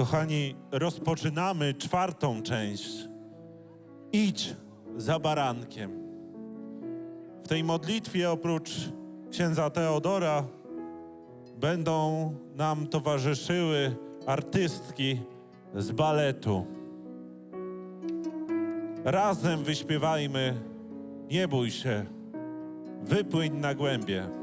Kochani, rozpoczynamy czwartą część. Idź za barankiem. W tej modlitwie oprócz księdza Teodora będą nam towarzyszyły artystki z baletu. Razem wyśpiewajmy Nie bój się, wypłyń na głębie.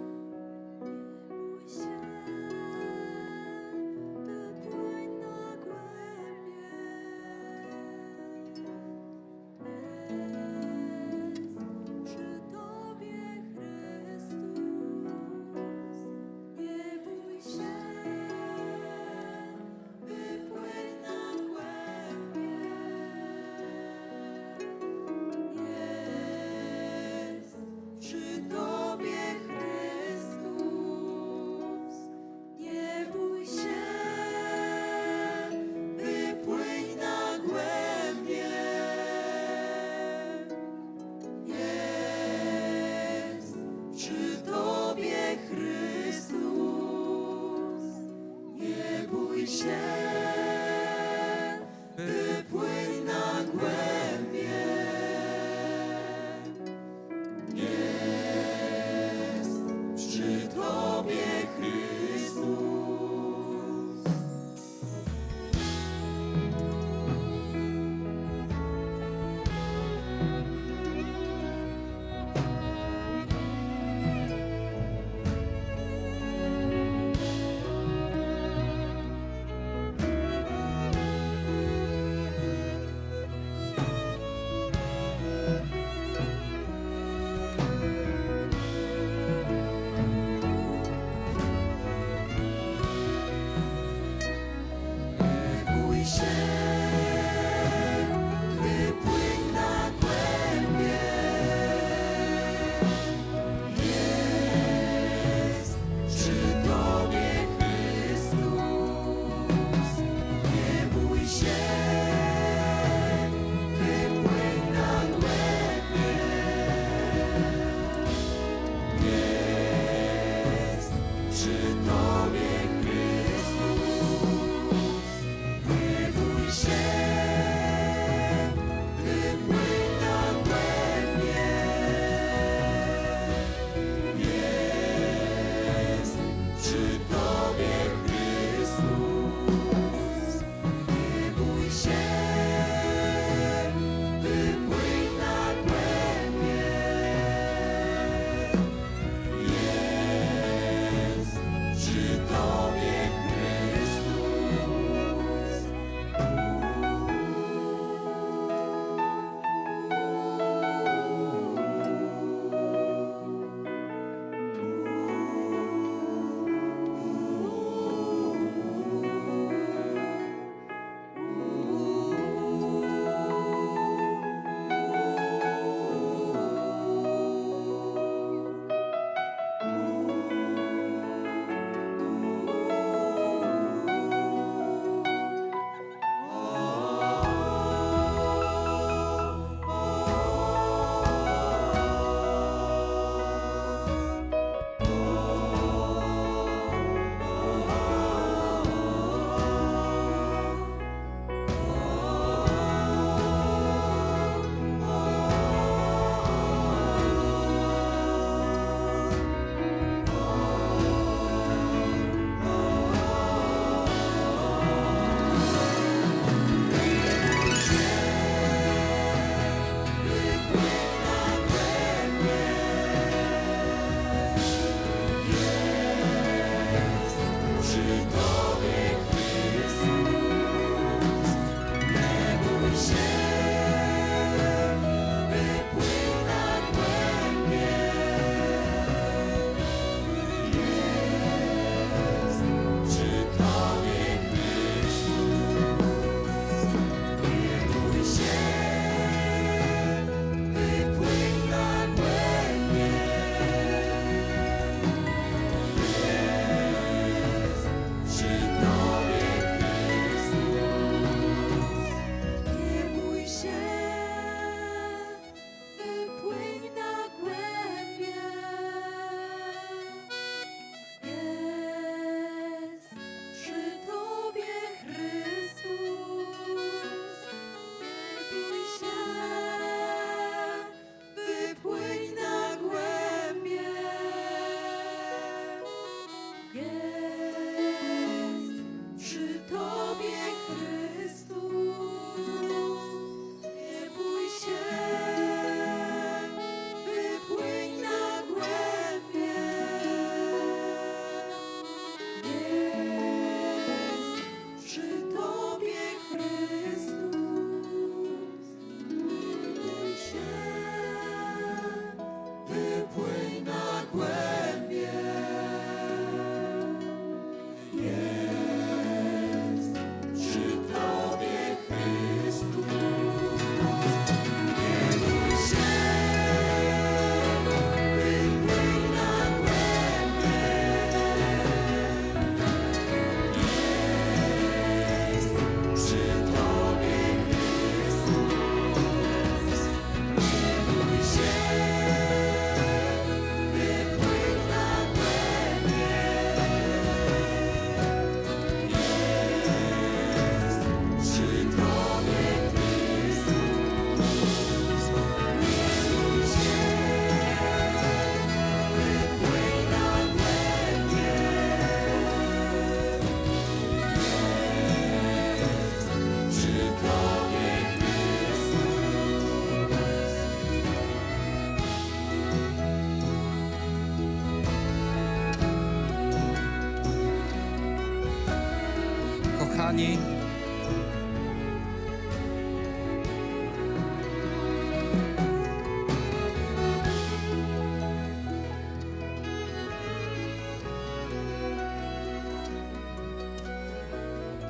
Чи тобі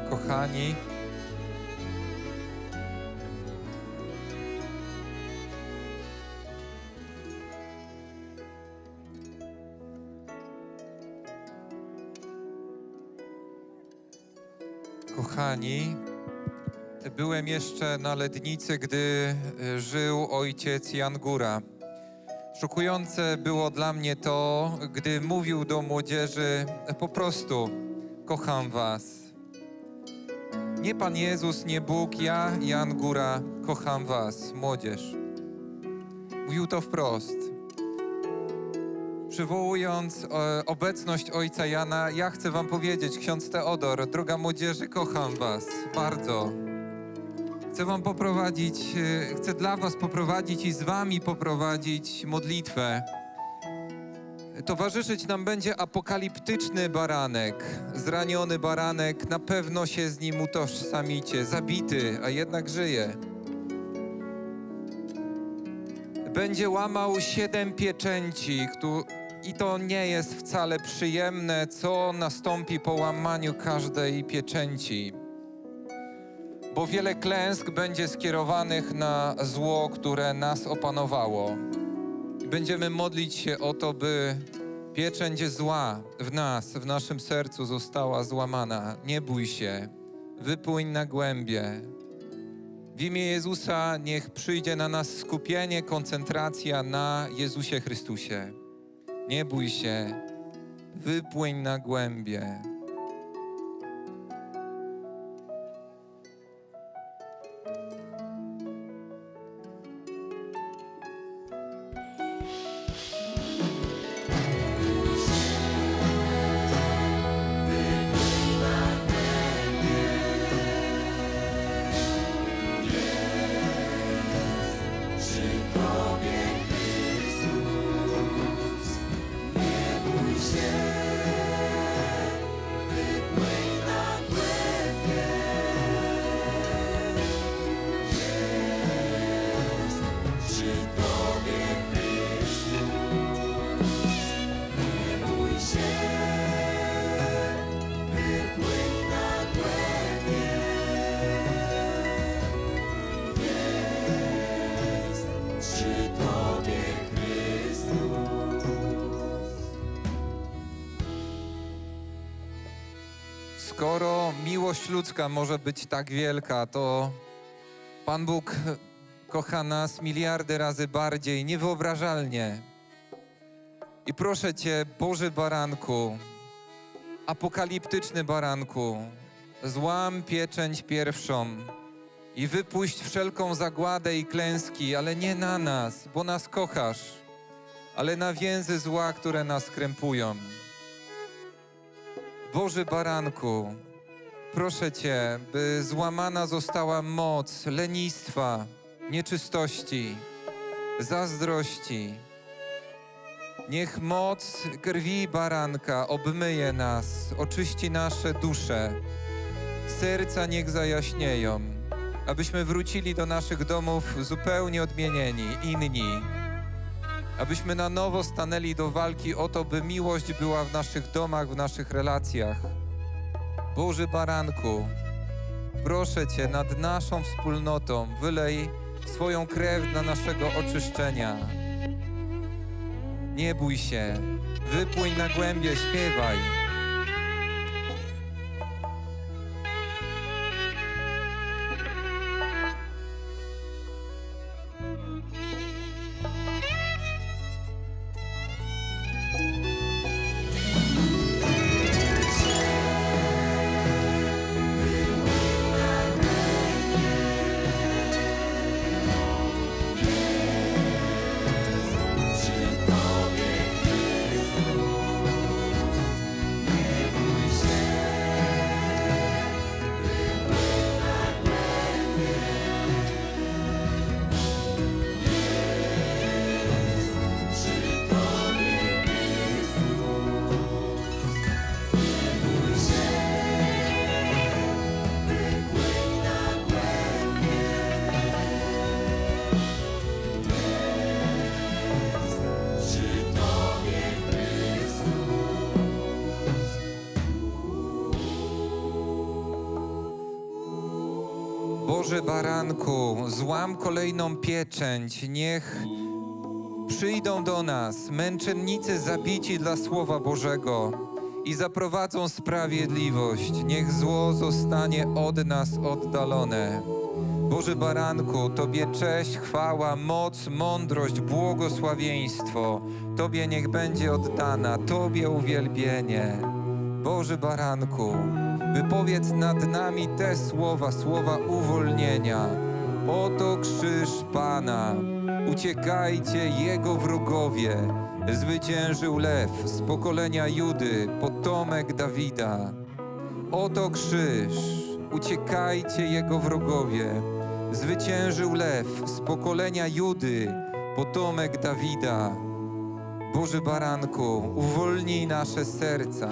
Kochani, kochani, byłem jeszcze na Lednicy, gdy e, żył ojciec Jan Góra. Szokujące było dla mnie to, gdy mówił do młodzieży po prostu kocham was. Nie Pan Jezus, nie Bóg, ja, Jan Góra, kocham was, młodzież. Mówił to wprost. Przywołując e, obecność ojca Jana, ja chcę wam powiedzieć, ksiądz Teodor, droga młodzieży, kocham was bardzo. Chcę wam poprowadzić, e, chcę dla was poprowadzić i z wami poprowadzić modlitwę. Towarzyszyć nam będzie apokaliptyczny baranek, zraniony baranek, na pewno się z nim utożsamicie, zabity, a jednak żyje. Będzie łamał siedem pieczęci, i to nie jest wcale przyjemne, co nastąpi po łamaniu każdej pieczęci. Bo wiele klęsk będzie skierowanych na zło, które nas opanowało. Będziemy modlić się o to, by pieczęć zła w nas, w naszym sercu została złamana. Nie bój się, wypłyń na głębie. W imię Jezusa niech przyjdzie na nas skupienie, koncentracja na Jezusie Chrystusie. Nie bój się, wypłyń na głębie. Ludzka może być tak wielka, to Pan Bóg kocha nas miliardy razy bardziej, niewyobrażalnie. I proszę Cię, Boży Baranku, apokaliptyczny Baranku, złam pieczęć pierwszą i wypuść wszelką zagładę i klęski, ale nie na nas, bo nas kochasz, ale na więzy zła, które nas krępują. Boży Baranku, proszę Cię, by złamana została moc lenistwa, nieczystości, zazdrości. Niech moc krwi baranka obmyje nas, oczyści nasze dusze. Serca niech zajaśnieją, abyśmy wrócili do naszych domów zupełnie odmienieni, inni abyśmy na nowo stanęli do walki o to, by miłość była w naszych domach, w naszych relacjach. Boży Baranku, proszę Cię nad naszą wspólnotą, wylej swoją krew dla naszego oczyszczenia. Nie bój się, wypłyń na głębie, śpiewaj. Boże Baranku, złam kolejną pieczęć, niech przyjdą do nas męczennicy zabici dla Słowa Bożego i zaprowadzą sprawiedliwość. Niech zło zostanie od nas oddalone. Boże Baranku, Tobie cześć, chwała, moc, mądrość, błogosławieństwo. Tobie niech będzie oddana, Tobie uwielbienie. Boże Baranku, wypowiedz nad nami te słowa, słowa uwolnienia. Oto krzyż Pana, uciekajcie Jego wrogowie. Zwyciężył lew z pokolenia Judy, potomek Dawida. Oto krzyż, uciekajcie Jego wrogowie. Zwyciężył lew z pokolenia Judy, potomek Dawida. Boży Baranku, uwolnij nasze serca.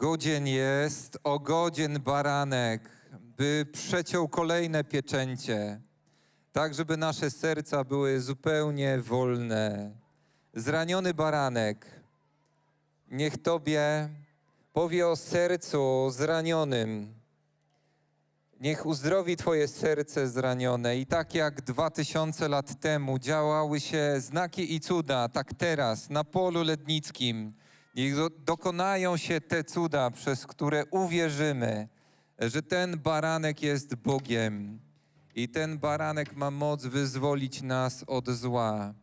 Godzien jest, o godzien baranek, by przeciął kolejne pieczęcie, tak żeby nasze serca były zupełnie wolne. Zraniony baranek, niech Tobie powie o sercu zranionym. Niech uzdrowi Twoje serce zranione i tak jak dwa tysiące lat temu działały się znaki i cuda, tak teraz na polu lednickim niech do, dokonają się te cuda, przez które uwierzymy, że ten baranek jest Bogiem i ten baranek ma moc wyzwolić nas od zła.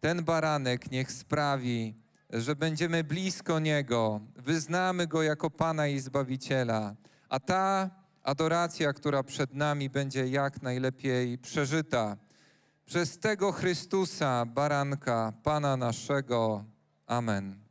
Ten baranek niech sprawi, że będziemy blisko Niego, wyznamy Go jako Pana i Zbawiciela, a ta adoracja, która przed nami będzie jak najlepiej przeżyta przez tego Chrystusa, baranka, Pana naszego. Amen.